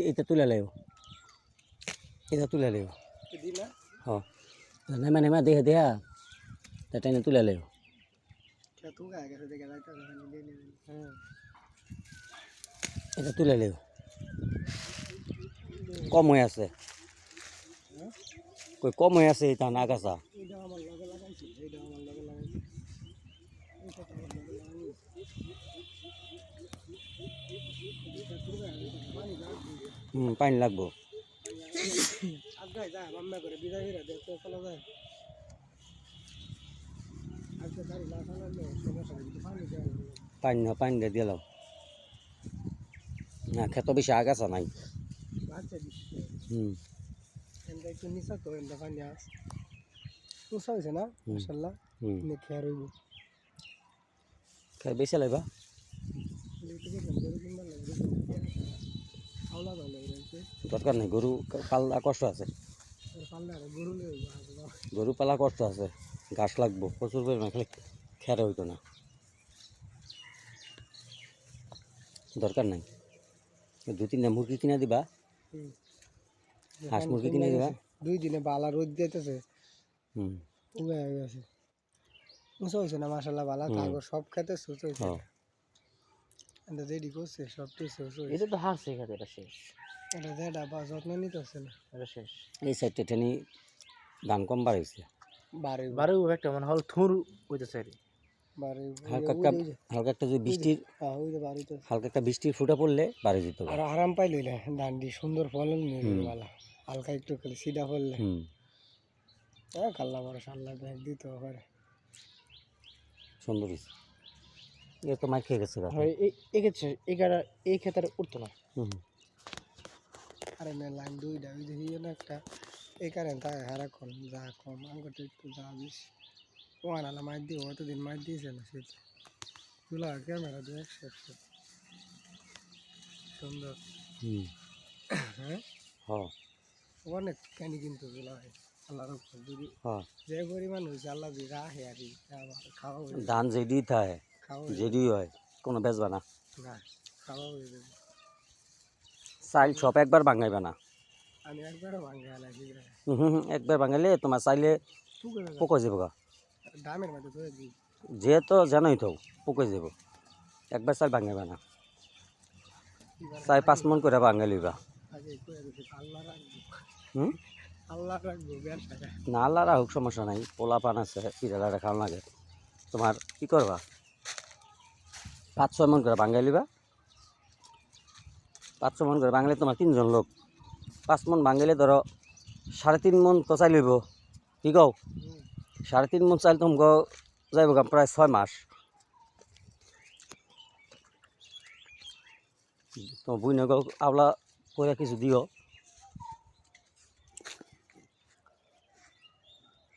এটা- তুলে লেও এটা তুলে লেও দিলা? হ নেমা নেমা দেহে দেহা তা টেনে তুলে নিলে হ্যাঁ। এটা তুলে লেও কম হয়ে আছে। কই কম হয়ে আছে এটা আগাছা এইটা আমার লগে লাগাইছি এইটা আমার লগে লাগাইছি এইটা তো আমার লগে লাগাইছি এটা তু গায়ে গেছে পানি লাগবে হুম পানি লাগবো আগাই যা মাম্মা করে বিদায় বিরা দেখতে চলে যায় আজকে গাড়ি না কিন্তু পানি লাগবে। পানি না পানি দিয়ে দিলাম না, খেত বেশি আগাছা নাই হুম একটু নিচা তো এনটা পানি আস উঁচা হয়েছে না হুম। মাসাল্লাহ হুম খেয়া রইব খাই বেশি লাগবা দরকার নেই গরু পাল্লা কষ্ট আছে। গরু পালা কষ্ট আছে ঘাস লাগবো প্রচুর পরিমাণে খালি খেরে হইতো না। দরকার নাই। দু তিনটা মুরগি কিনে দিবা। হাঁস মুরগি কিনে দিবা। দুই দিনে বালা রোদ দিতেছে। হুম। হয়ে গেছে। উঁচা হয়েছে না মাসাল্লাহ বালা। সব খেতে সুচ হয়েছে হ্যাঁ এটা রেডি করছে সব কিছু শেষ হয়েছে এটা তো হারছে এখানে এটা শেষ। এটা যেটা বা যত্ন নিতে হচ্ছে না। এটা শেষ। এই সাইডটা টেনি ধান কম বাড়াইছে। বাড়ি বারো একটা মানে হল থুর হইতেছে আর। হালকা একটা হালকা একটা যদি বৃষ্টির হ্যাঁ হালকা একটা বৃষ্টির ফুটা পড়লে বাড়ি যেত। আর আরাম পাইলে না ডান্ডি সুন্দর ফলন নিয়ে হালকা একটু খালি সিধা ফললে হুম। হ্যাঁ কাল্লা বড় সাল্লা দিতে পারে সুন্দর হয়েছে এ তো খেয়ে গেছে এই ক্ষেত্রে উঠতো না। আরে মে লাইন যে হিয়ে না একটা এই কারণে তাই হারাক্ষণ যা কম আঙ্গুটা একটু যা বেশি ও আনালা মার দিয়ে অতদিন মার দিয়েছে না সে তুলা ক্যামেরা দিয়ে একশো একশো। সুন্দর। হ্যাঁ? অনেক কানি কিন্তু তুলা হয় আল্লাহর উপর যদি যে পরিমাণ হয়েছে আল্লাহ যদি রাখে আর খাওয়া ধান যেডি থাকে খাওয়া হয় কোনো বেচবা না। চাইল সব একবার ভাঙাইবে না। হুম একবার ভাঙাইলে তোমার চাইলে পোকো যাব যে তো জানোই তো পোকো যাব। একবার চাইল ভাঙাইবে না। চাই পাঁচ মন করে ভাঙাই লইবা। আল্লাহ হুম? না আল্লাহ রাহুক সমস্যা নাই। পোলা পান আছে পিরালা খাওয়া লাগে। তোমার কি করবা? পাঁচ ছয় মন করে ভাঙাই লিবা। পাঁচ ছয় মন করে ভাঙলে তোমার তিনজন লোক। পাঁচ মন ভাঙাইলে ধরো সাড়ে তিন মন তো চাই লইব কি কও? সাড়ে তিন মন চাইলে তোমাকে যাইব প্রায় ছয় মাস। তোমার বুঝনে গো আবলা করে কিছু দিও।